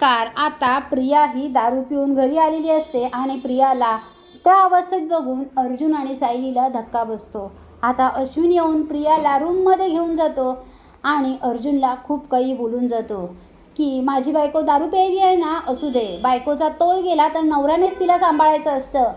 नमस्कार. आता प्रिया ही दारू पिऊन घरी आलेली असते आणि प्रियाला त्या अवस्थेत बघून अर्जुन आणि सायलीला धक्का बसतो. आता अश्विन येऊन प्रियाला रूममध्ये घेऊन जातो आणि अर्जुनला खूप काही बोलून जातो की माझी बायको दारू प्यायली आहे ना? असू दे. बायकोचा तोल गेला तर नवऱ्यानेच तिला सांभाळायचं असतं.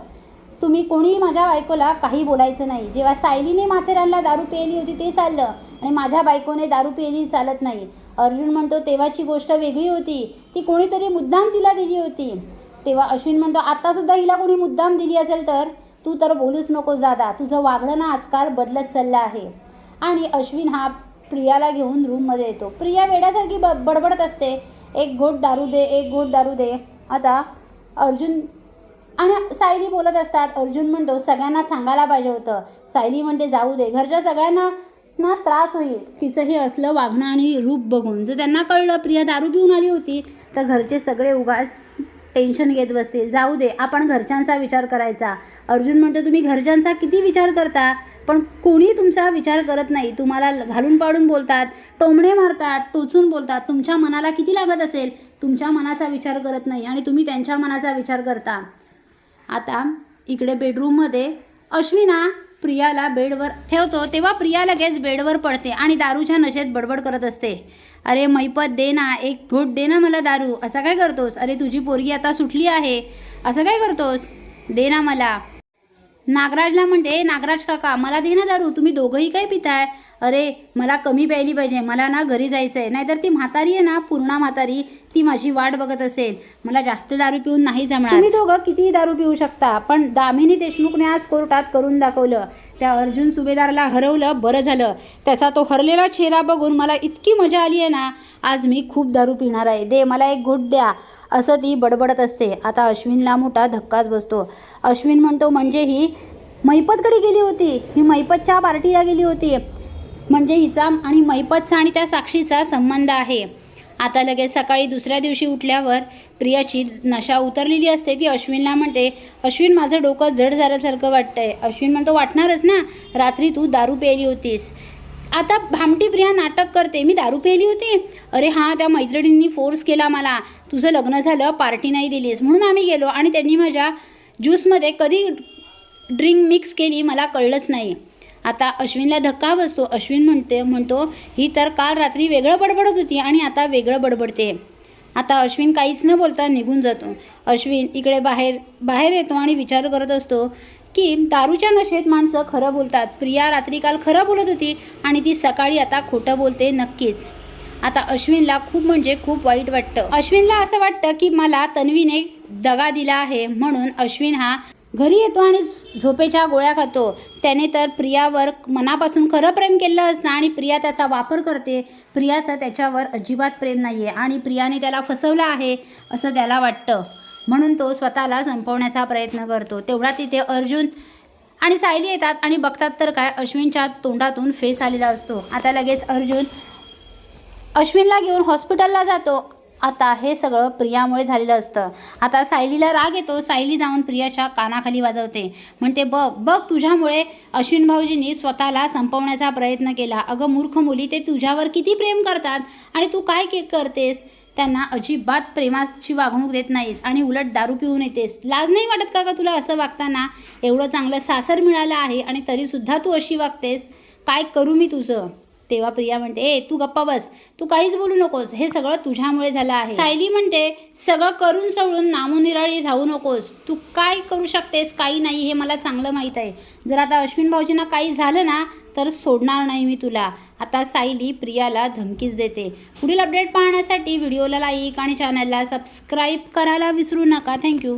तुम्ही कोणीही माझ्या बायकोला काही बोलायचं नाही. जेव्हा सायलीने माथेरानला दारू प्यायली होती ते चाललं आणि माझ्या बायकोने दारू प्यायली चालत नाही. अर्जुन म्हणतो तेव्हाची गोष्ट वेगळी होती. ती कोणीतरी मुद्दाम तिला दिली होती. तेव्हा अश्विन म्हणतो आत्तासुद्धा हिला कोणी मुद्दाम दिली असेल तर? तू तर बोलूच नकोस दादा. तुझं वागणं ना आजकाल बदलत चाललं आहे. आणि अश्विन हा प्रियाला घेऊन रूममध्ये येतो. प्रिया वेड्यासारखी ब बडबडत असते. एक घोट दारू दे एक घोट दारू दे. आता अर्जुन आणि सायली बोलत असतात. अर्जुन म्हणतो सगळ्यांना सांगायला पाहिजे होतं. सायली म्हणते जाऊ दे. घरच्या सगळ्यांना ना त्रास होईल. तिचं हे असलं वागणं आणि रूप बघून. जर त्यांना कळलं प्रिया दारू पिऊन आली होती तर घरचे सगळे उगाच टेन्शन घेत बसतील. जाऊ दे आपण घरच्यांचा विचार करायचा. अर्जुन म्हणतो तुम्ही घरच्यांचा किती विचार करता? पण कोणी तुमचा विचार करत नाही. तुम्हाला घालून पाडून बोलतात टोमणे मारतात टोचून बोलतात. तुमच्या मनाला किती लागत असेल? तुमच्या मनाचा विचार करत नाही आणि तुम्ही त्यांच्या मनाचा विचार करता. आता इकडे बेडरूममध्ये अश्विना प्रियाला बेडवर ठेवतो तेव्हा प्रिया लगेच बेडवर पडते आणि दारूच्या नशेत बडबड करत असते. अरे मैपत दे ना एक घोट दे ना मला दारू. असं काय करतोस? अरे तुझी पोरगी आता सुटली आहे. असं काय करतोस? दे ना मला. नागराजला म्हणते नागराज काका मला दे ना दारू तुम्ही दोघंही काय पिताय? अरे मला कमी प्यायली पाहिजे मला ना घरी जायचं आहे नाहीतर ती म्हातारी आहे ना पूर्णा म्हातारी ती माझी वाट बघत असेल. मला जास्त दारू पिऊन नाही जमणार. तुम्ही दोघं कितीही दारू पिऊ शकता पण दामिनी देशमुखने आज कोर्टात करून दाखवलं. त्या अर्जुन सुभेदारला हरवलं बरं झालं. त्याचा तो हरलेला चेहरा बघून मला इतकी मजा आली आहे ना आज मी खूप दारू पिणार आहे. दे मला एक घोट द्या. असं ती बडबडत असते. आता अश्विनला मोठा धक्काच बसतो. अश्विन म्हणतो म्हणजे ही मैपतकडे गेली होती. ही मैपतच्या पार्टीला गेली होती. म्हणजे हिचा आणि मैपतचा आणि त्या साक्षीचा संबंध आहे. आता लगेच सकाळी दुसऱ्या दिवशी उठल्यावर प्रियाची नशा उतरलेली असते. ती अश्विनला म्हणते अश्विन माझं डोकं जड झाल्यासारखं वाटतंय. अश्विन म्हणतो वाटणारच ना. रात्री तू दारू प्यायली होतीस. आता भामटी प्रिया नाटक करते. मी दारू प्यायली होती. अरे हां त्या मैत्रिणींनी फोर्स केला मला. तुझं लग्न झालं पार्टी नाही दिलीस म्हणून आम्ही गेलो आणि त्यांनी माझ्या ज्यूसमध्ये कधी ड्रिंक मिक्स केली मला कळलंच नाही. आता अश्विनला धक्का बसतो. अश्विन म्हणते म्हणतो ही तर काल रात्री वेगळं बडबडत होती आणि आता वेगळं बडबडते. आता अश्विन काहीच न बोलता निघून जातो. अश्विन इकडे बाहेर बाहेर येतो आणि विचार करत असतो की दारूच्या नशेत माणसं खरं बोलतात. प्रिया रात्री काल खरं बोलत होती आणि ती सकाळी आता खोटं बोलते नक्कीच. आता अश्विनला खूप म्हणजे खूप वाईट वाटतं. अश्विनला असं वाटतं की मला तन्वीने दगा दिला आहे म्हणून अश्विन हा घरी येतो आणि झोपेच्या गोळ्या खातो. त्याने तर प्रियावर मनापासून खरं प्रेम केलं असतं आणि प्रिया त्याचा वापर करते. प्रियाचं त्याच्यावर अजिबात प्रेम नाही आहे आणि प्रियाने त्याला फसवलं आहे असं त्याला वाटतं. म्हणून तो स्वतःला संपवण्याचा प्रयत्न करतो. तेवढा तिथे अर्जुन आणि सायली येतात आणि बघतात तर काय अश्विनच्या तोंडातून फेस आलेला असतो. आता लगेच अर्जुन अश्विनला घेऊन हॉस्पिटलला जातो. आता हे सगळं प्रियामुळे झालेलं असतं. आता सायलीला राग येतो. सायली जाऊन प्रियाच्या कानाखाली वाजवते. म्हणते बघ बघ तुझ्यामुळे अश्विन भाऊजींनी स्वतःला संपवण्याचा प्रयत्न केला. अगं मूर्ख मुली ते तुझ्यावर किती प्रेम करतात आणि तू काय के करतेस? त्यांना अजिबात प्रेमाची वागणूक देत नाहीस आणि उलट दारू पिऊन येतेस. लाज नाही वाटत का का तुला असं वागताना? एवढं चांगलं सासर मिळालं आहे आणि तरीसुद्धा तू अशी वागतेस? काय करू मी तुझं? तेव्हा प्रिया म्हणते ए तू गप्पा बस. तू काहीच बोलू नकोस. हे सगळं तुझ्यामुळे झालं आहे. सायली म्हणते सगळं करून सवळून नामोनिराळी राहू नकोस. तू काय करू शकतेस काही नाही हे मला चांगलं माहीत आहे. जर आता अश्विन भाऊजींना काही झालं ना तर सोडणार नाही मी तुला. आता सायली प्रियाला धमकीच देते. पुढील अपडेट पाहण्यासाठी व्हिडिओला लाईक आणि चॅनलला सबस्क्राईब करायला विसरू नका. थँक्यू